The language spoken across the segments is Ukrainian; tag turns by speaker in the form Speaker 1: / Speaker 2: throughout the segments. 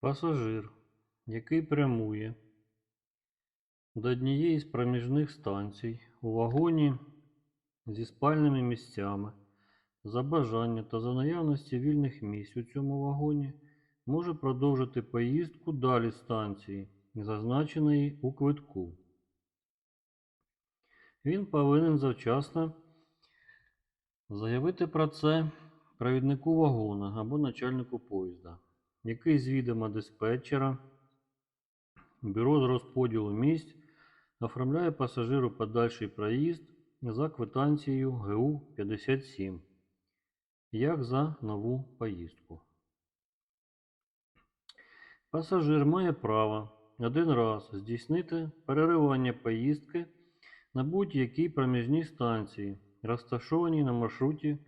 Speaker 1: Пасажир, який прямує до однієї з проміжних станцій у вагоні зі спальними місцями, за бажання та за наявності вільних місць у цьому вагоні, може продовжити поїздку далі станції, зазначеної у квитку. Він повинен завчасно заявити про це провіднику вагона або начальнику поїзда, який з диспетчера бюро з розподілу місць оформляє пасажиру подальший проїзд за квитанцією ГУ 57, як за нову поїздку. Пасажир має право один раз здійснити переривання поїздки на будь-якій проміжній станції, розташованій на маршруті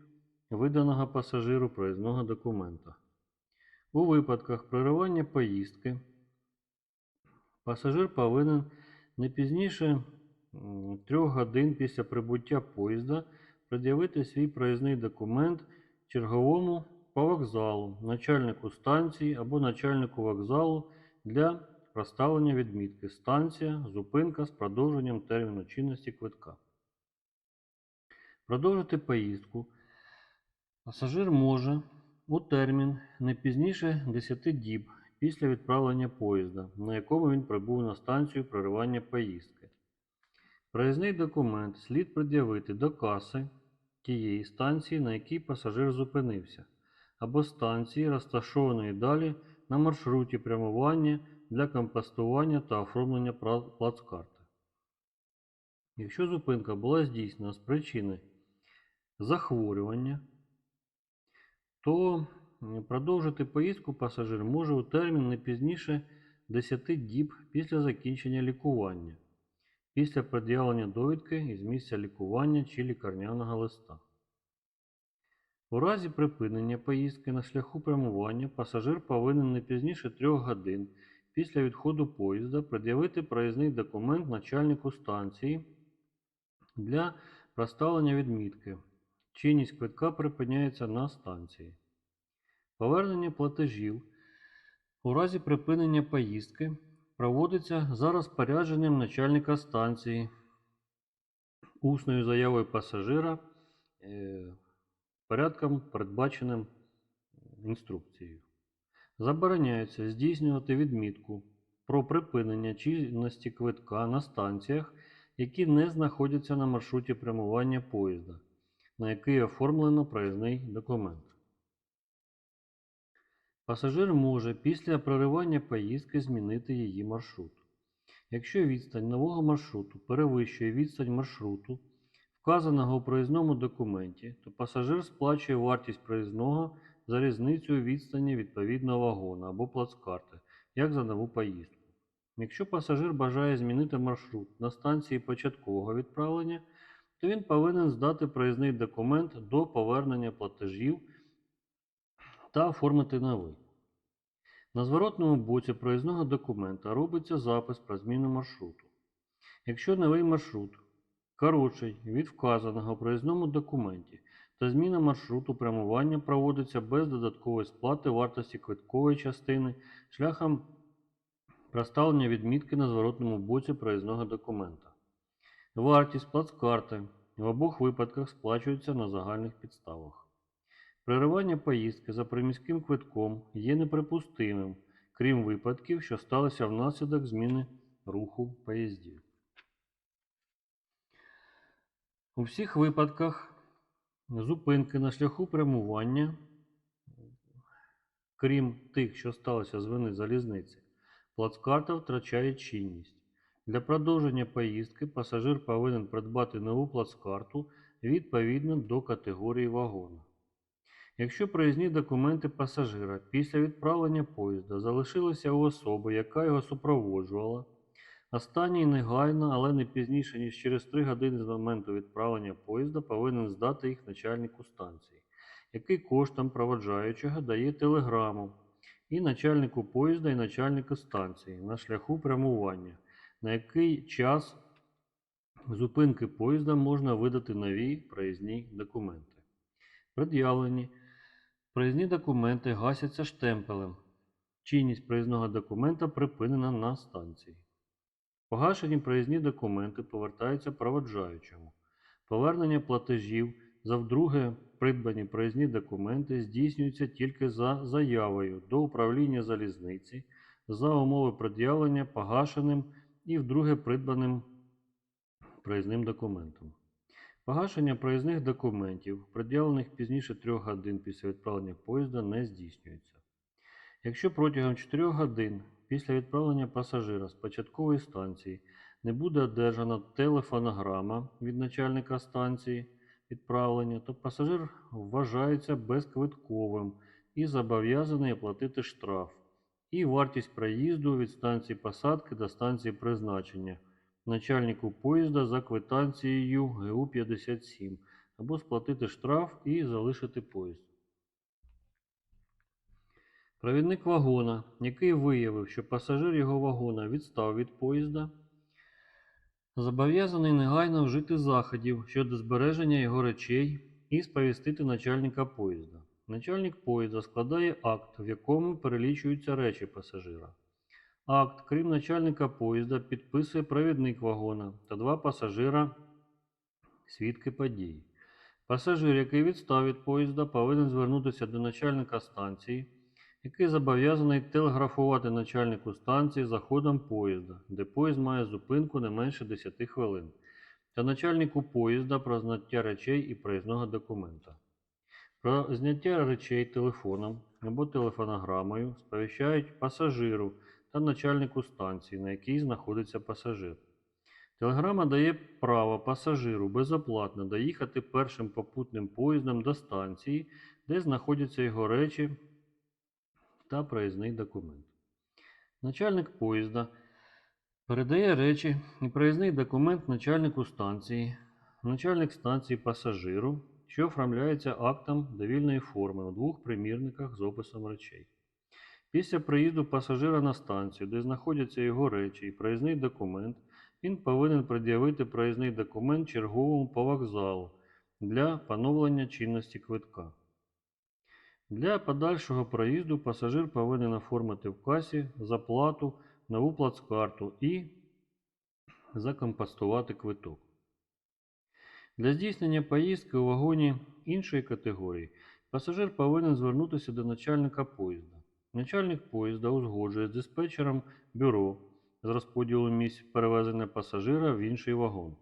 Speaker 1: виданого пасажиру проїзного документа. У випадках переривання поїздки пасажир повинен не пізніше трьох годин після прибуття поїзда пред'явити свій проїзний документ черговому по вокзалу, начальнику станції або начальнику вокзалу для проставлення відмітки станція, зупинка з продовженням терміну чинності квитка. Продовжити поїздку пасажир може у термін не пізніше 10 діб після відправлення поїзда, на якому він прибув на станцію проривання поїздки. Проїзний документ слід пред'явити до каси тієї станції, на якій пасажир зупинився, або станції, розташованої далі на маршруті прямування для компостування та оформлення плацкарти. Якщо зупинка була здійснена з причини захворювання, то продовжити поїздку пасажир може у термін не пізніше 10 діб після закінчення лікування, після пред'явлення довідки із місця лікування чи лікарняного листа. У разі припинення поїздки на шляху прямування пасажир повинен не пізніше 3 годин після відходу поїзда пред'явити проїзний документ начальнику станції для проставлення відмітки. Чинність квитка припиняється на станції. Повернення платежів у разі припинення поїздки проводиться за розпорядженням начальника станції усною заявою пасажира е, порядком, передбаченим інструкцією. Забороняється здійснювати відмітку про припинення чинності квитка на станціях, які не знаходяться на маршруті прямування поїзда, на який оформлено проїзний документ. Пасажир може після проривання поїздки змінити її маршрут. Якщо відстань нового маршруту перевищує відстань маршруту, вказаного у проїзному документі, то пасажир сплачує вартість проїзного за різницю відстані відповідного вагона або плацкарти, як за нову поїздку. Якщо пасажир бажає змінити маршрут на станції початкового відправлення, то він повинен здати проїзний документ до повернення платежів та оформити новий. На зворотному боці проїзного документа робиться запис про зміну маршруту. Якщо новий маршрут коротший від вказаного в проїзному документі та зміна маршруту прямування проводиться без додаткової сплати вартості квиткової частини шляхом проставлення відмітки на зворотному боці проїзного документа. Вартість плацкарти в обох випадках сплачується на загальних підставах. Переривання поїздки за приміським квитком є неприпустимим, крім випадків, що сталися внаслідок зміни руху поїздів. У всіх випадках зупинки на шляху прямування, крім тих, що сталося з вини залізниці, плацкарта втрачає чинність. Для продовження поїздки пасажир повинен придбати нову плацкарту відповідно до категорії вагона. Якщо проїзні документи пасажира після відправлення поїзда залишилися у особи, яка його супроводжувала, останній негайно, але не пізніше, ніж через 3 години з моменту відправлення поїзда повинен здати їх начальнику станції, який коштом проводжаючого дає телеграму і начальнику поїзда, і начальнику станції на шляху прямування, на який час зупинки поїзда можна видати нові проїзні документи. Пред'явлені проїзні документи гасяться штемпелем Чинність проїзного документа припинена на станції. Погашені проїзні документи повертаються проводжаючому. Повернення платежів за вдруге придбані проїзні документи здійснюється тільки за заявою до управління залізниці за умови пред'явлення погашеним і вдруге придбаним проїзним документом. Погашення проїзних документів, пред'явлених пізніше 3 годин після відправлення поїзда, не здійснюється. Якщо протягом 4 годин після відправлення пасажира з початкової станції не буде одержана телефонограма від начальника станції відправлення, то пасажир вважається безквитковим і зобов'язаний оплатити штраф і вартість проїзду від станції посадки до станції призначення начальнику поїзда за квитанцією ГУ 57 або сплатити штраф і залишити поїзд. Провідник вагона, який виявив, що пасажир його вагона відстав від поїзда, зобов'язаний негайно вжити заходів щодо збереження його речей і сповістити начальника поїзда. Начальник поїзда складає акт, в якому перелічуються речі пасажира. Акт, крім начальника поїзда, підписує провідник вагона та два пасажира свідки події. Пасажир, який відстав від поїзда, повинен звернутися до начальника станції, який зобов'язаний телеграфувати начальнику станції за ходом поїзда, де поїзд має зупинку не менше 10 хвилин, та начальнику поїзда про зняття речей і проїзного документа. Про зняття речей телефоном або телефонограмою сповіщають пасажиру та начальнику станції, на якій знаходиться пасажир. Телеграма дає право пасажиру безоплатно доїхати першим попутним поїздом до станції, де знаходяться його речі та проїзний документ. Начальник поїзда передає речі і проїзний документ начальнику станції, начальник станції пасажиру, що оформляється актом довільної форми у двох примірниках з описом речей. Після приїзду пасажира на станцію, де знаходяться його речі і проїзний документ, він повинен пред'явити проїзний документ черговому по вокзалу для поновлення чинності квитка. Для подальшого проїзду пасажир повинен оформити в касі заплату, нову плацкарту і закомпостувати квиток. Для здійснення поїздки у вагоні іншої категорії пасажир повинен звернутися до начальника поїзда. Начальник поїзда узгоджує з диспетчером бюро з розподілу місць перевезення пасажира в інший вагон.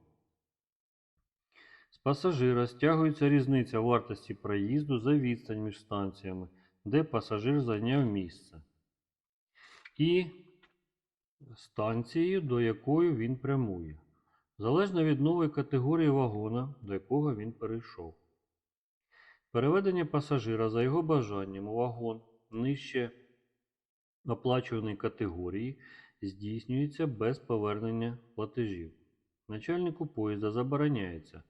Speaker 1: З пасажира стягується різниця вартості проїзду за відстань між станціями, де пасажир зайняв місце, і станцією, до якої він прямує, залежно від нової категорії вагона, до якого він перейшов. Переведення пасажира за його бажанням у вагон нижче оплачуваної категорії здійснюється без повернення платежів. Начальнику поїзда забороняється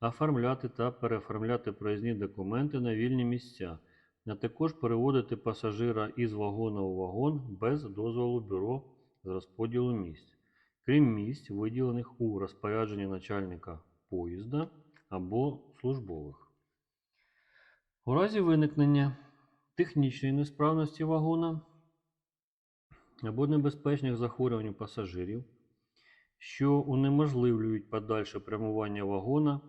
Speaker 1: оформляти та переоформляти проїзні документи на вільні місця, а також переводити пасажира із вагона у вагон без дозволу бюро з розподілу місць, крім місць, виділених у розпорядженні начальника поїзда або службових. У разі виникнення технічної несправності вагона або небезпечних захворювань пасажирів, що унеможливлюють подальше прямування вагона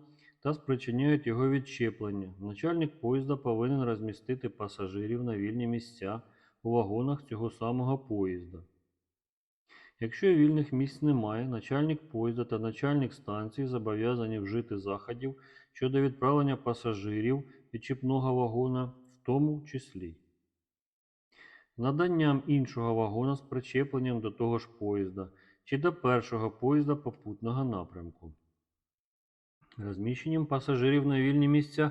Speaker 1: та спричиняють його відчеплення. Начальник поїзда повинен розмістити пасажирів на вільні місця у вагонах цього самого поїзда. Якщо вільних місць немає, начальник поїзда та начальник станції зобов'язані вжити заходів щодо відправлення пасажирів відчіпного вагона, в тому числі наданням іншого вагона з причепленням до того ж поїзда чи до першого поїзда попутного напрямку, розміщенням пасажирів на вільні місця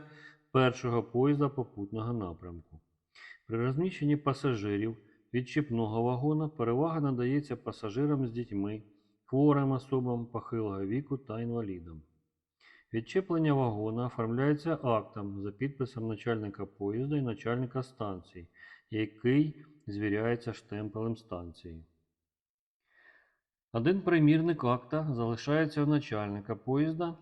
Speaker 1: першого поїзда попутного напрямку. При розміщенні пасажирів відчіпного вагона перевага надається пасажирам з дітьми, хворим особам похилого віку та інвалідам. Відчеплення вагона оформляється актом за підписом начальника поїзда і начальника станції, який звіряється штемпелем станції. Один примірник акта залишається у начальника поїзда,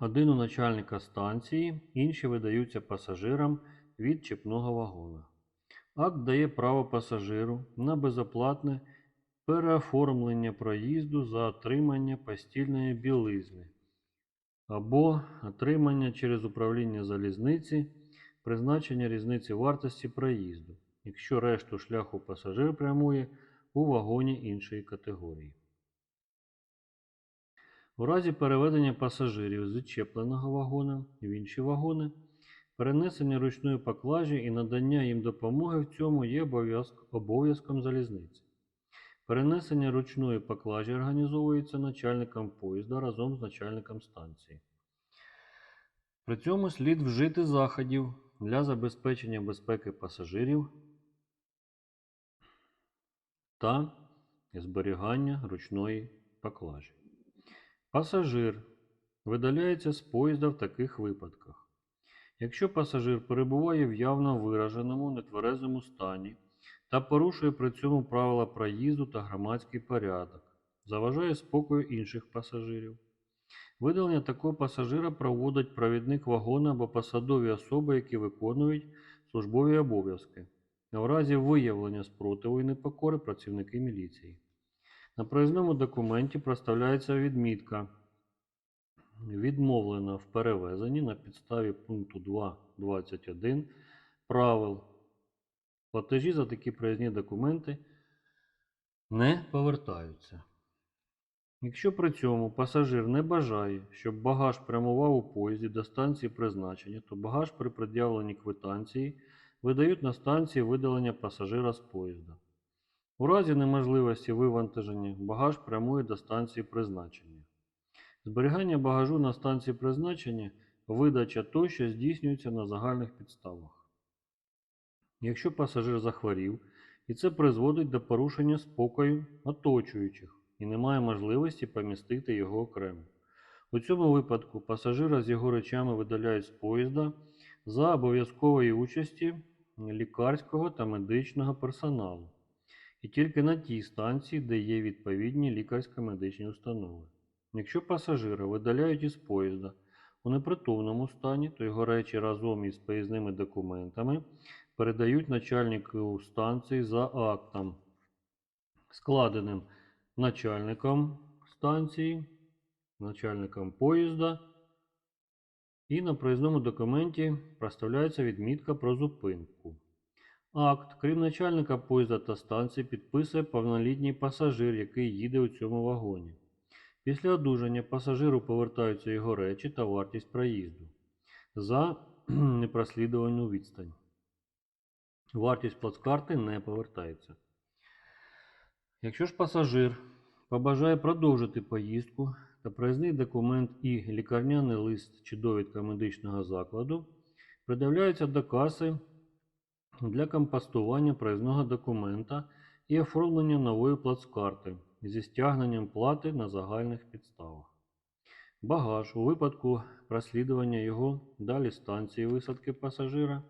Speaker 1: один у начальника станції, інші видаються пасажирам від чіпного вагона. Акт дає право пасажиру на безоплатне переоформлення проїзду за отримання постільної білизни або отримання через управління залізниці призначення різниці вартості проїзду, якщо решту шляху пасажир прямує у вагоні іншої категорії. У разі переведення пасажирів з чепленого вагона в інші вагони, перенесення ручної поклажі і надання їм допомоги в цьому є обов'язк- обов'язком залізниці. Перенесення ручної поклажі організовується начальником поїзда разом з начальником станції. При цьому слід вжити заходів для забезпечення безпеки пасажирів та зберігання ручної поклажі. Пасажир видаляється з поїзда в таких випадках. Якщо пасажир перебуває в явно вираженому нетверезому стані та порушує при цьому правила проїзду та громадський порядок, заважає спокою інших пасажирів. Видалення такого пасажира проводить провідник вагона або посадові особи, які виконують службові обов'язки. В разі виявлення спротиву і непокори працівники міліції. На проїзному документі проставляється відмітка відмовлена в перевезенні на підставі пункту 2.21 правил. Платежі за такі проїзні документи не повертаються. Якщо при цьому пасажир не бажає, щоб багаж прямував у поїзді до станції призначення, то багаж при пред'явленні квитанції видають на станції видалення пасажира з поїзда. У разі неможливості вивантаження багаж прямує до станції призначення. Зберігання багажу на станції призначення, видача тощо здійснюється на загальних підставах. Якщо пасажир захворів, і це призводить до порушення спокою оточуючих і немає можливості помістити його окремо. У цьому випадку пасажира з його речами видаляють з поїзда за обов'язкової участі лікарського та медичного персоналу і тільки на тій станції, де є відповідні лікарсько-медичні установи. Якщо пасажира видаляють із поїзда у непритомному стані, то його речі разом із поїзними документами передають начальнику станції за актом, складеним начальником станції, начальником поїзда, і на проїзному документі проставляється відмітка про зупинку. Акт, крім начальника поїзда та станції, підписує повнолітній пасажир, який їде у цьому вагоні. Після одужання пасажиру повертаються його речі та вартість проїзду за непрослідувану відстань. Вартість плацкарти не повертається. Якщо ж пасажир побажає продовжити поїздку та проїзний документ і лікарняний лист чи довідка медичного закладу придивляються до каси для компостування проїзного документа і оформлення нової плацкарти зі стягненням плати на загальних підставах. Багаж у випадку прослідування його далі станції висадки пасажира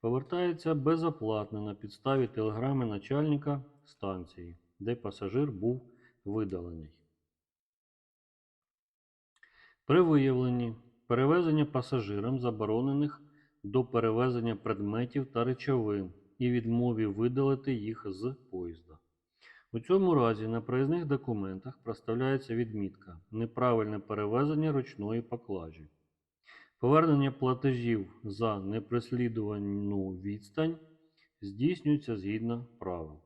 Speaker 1: повертається безоплатно на підставі телеграми начальника станції, де пасажир був видалений. При виявленні перевезення пасажирам заборонених до перевезення предметів та речовин і відмові видалити їх з поїзда. У цьому разі на проїзних документах проставляється відмітка неправильне перевезення ручної поклажі. Повернення платежів за непреслідувану відстань здійснюється згідно правил.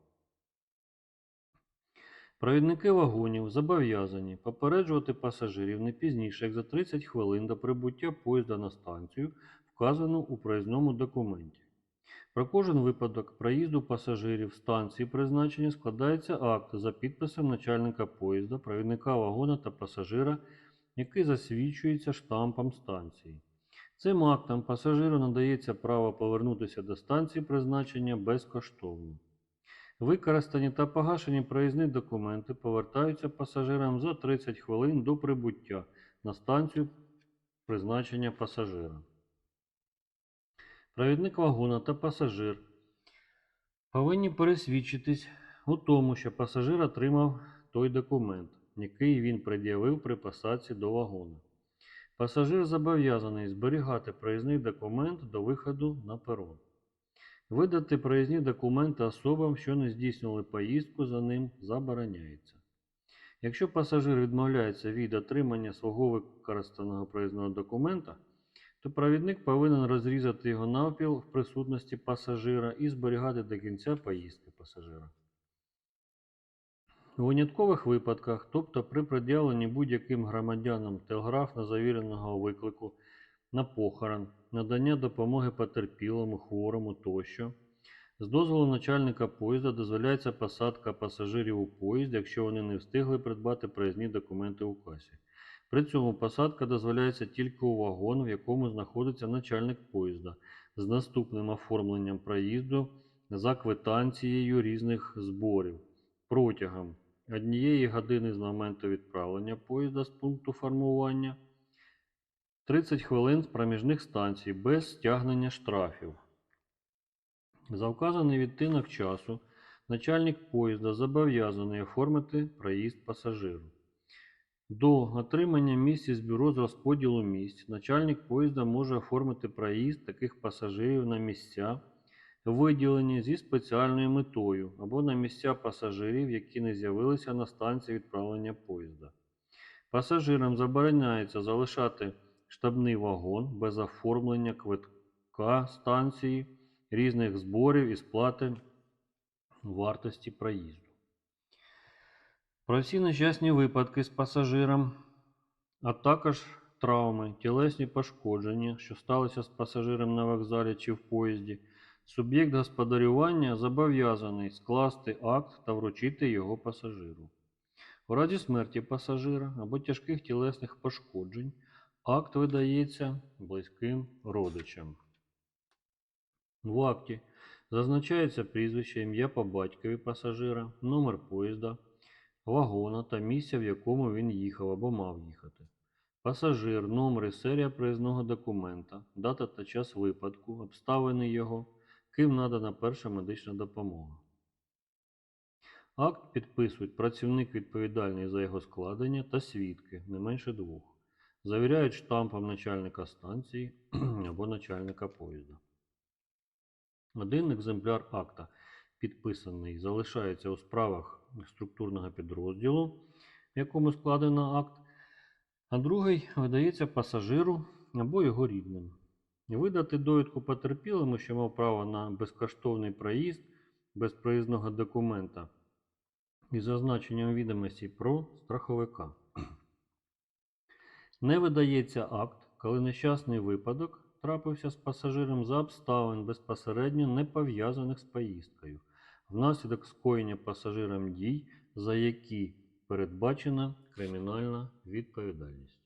Speaker 1: Провідники вагонів зобов'язані попереджувати пасажирів не пізніше, як за 30 хвилин до прибуття поїзда на станцію, вказану у проїзному документі. Про кожен випадок проїзду пасажирів станції призначення складається акт за підписом начальника поїзда, провідника вагона та пасажира, який засвідчується штампом станції. Цим актом пасажиру надається право повернутися до станції призначення безкоштовно. Використані та погашені проїзні документи повертаються пасажирам за 30 хвилин до прибуття на станцію призначення пасажира. Провідник вагона та пасажир повинні пересвідчитись у тому, що пасажир отримав той документ, який він пред'явив при посадці до вагона. Пасажир зобов'язаний зберігати проїзний документ до виходу на перон. Видати проїзні документи особам, що не здійснювали поїздку за ним, забороняється. Якщо пасажир відмовляється від отримання свого використаного проїзного документа, то провідник повинен розрізати його навпіл в присутності пасажира і зберігати до кінця поїздки пасажира. У виняткових випадках, тобто при пред'явленні будь-яким громадянам телеграфно завіреного виклику на похорон, надання допомоги потерпілому, хворому тощо, з дозволу начальника поїзда дозволяється посадка пасажирів у поїзд, якщо вони не встигли придбати проїзні документи у касі. При цьому посадка дозволяється тільки у вагон, в якому знаходиться начальник поїзда, з наступним оформленням проїзду за квитанцією різних зборів протягом однієї години з моменту відправлення поїзда з пункту формування, 30 хвилин з проміжних станцій без стягнення штрафів. За вказаний відтинок часу начальник поїзда зобов'язаний оформити проїзд пасажиру. До отримання місць із бюро з розподілу місць начальник поїзда може оформити проїзд таких пасажирів на місця, виділені зі спеціальною метою або на місця пасажирів, які не з'явилися на станції відправлення поїзда. Пасажирам забороняється залишати штабний вагон без оформлення квитка станції, різних зборів і сплати вартості проїзду. Про всі нещасні випадки з пасажиром, а також травми, тілесні пошкодження, що сталися з пасажиром на вокзалі чи в поїзді, суб'єкт господарювання зобов'язаний скласти акт та вручити його пасажиру. У разі смерті пасажира або тяжких тілесних пошкоджень акт видається близьким родичам. В акті зазначається прізвище, ім'я по батькові пасажира, номер поїзда, вагона та місця, в якому він їхав або мав їхати. Пасажир, номер і серія проїзного документа, дата та час випадку, обставини його, ким надана перша медична допомога. Акт підписують працівник відповідальний за його складення та свідки, не менше двох. Завіряють штампом начальника станції або начальника поїзда. Один екземпляр акта, підписаний, залишається у справах структурного підрозділу, в якому складено акт, а другий видається пасажиру або його рідним. Видати довідку потерпілому, що мав право на безкоштовний проїзд без проїзного документа із зазначенням відомостей про страховика. Не видається акт, коли нещасний випадок трапився з пасажиром за обставин безпосередньо не пов'язаних з поїздкою, внаслідок скоєння пасажирам дій, за які передбачена кримінальна відповідальність.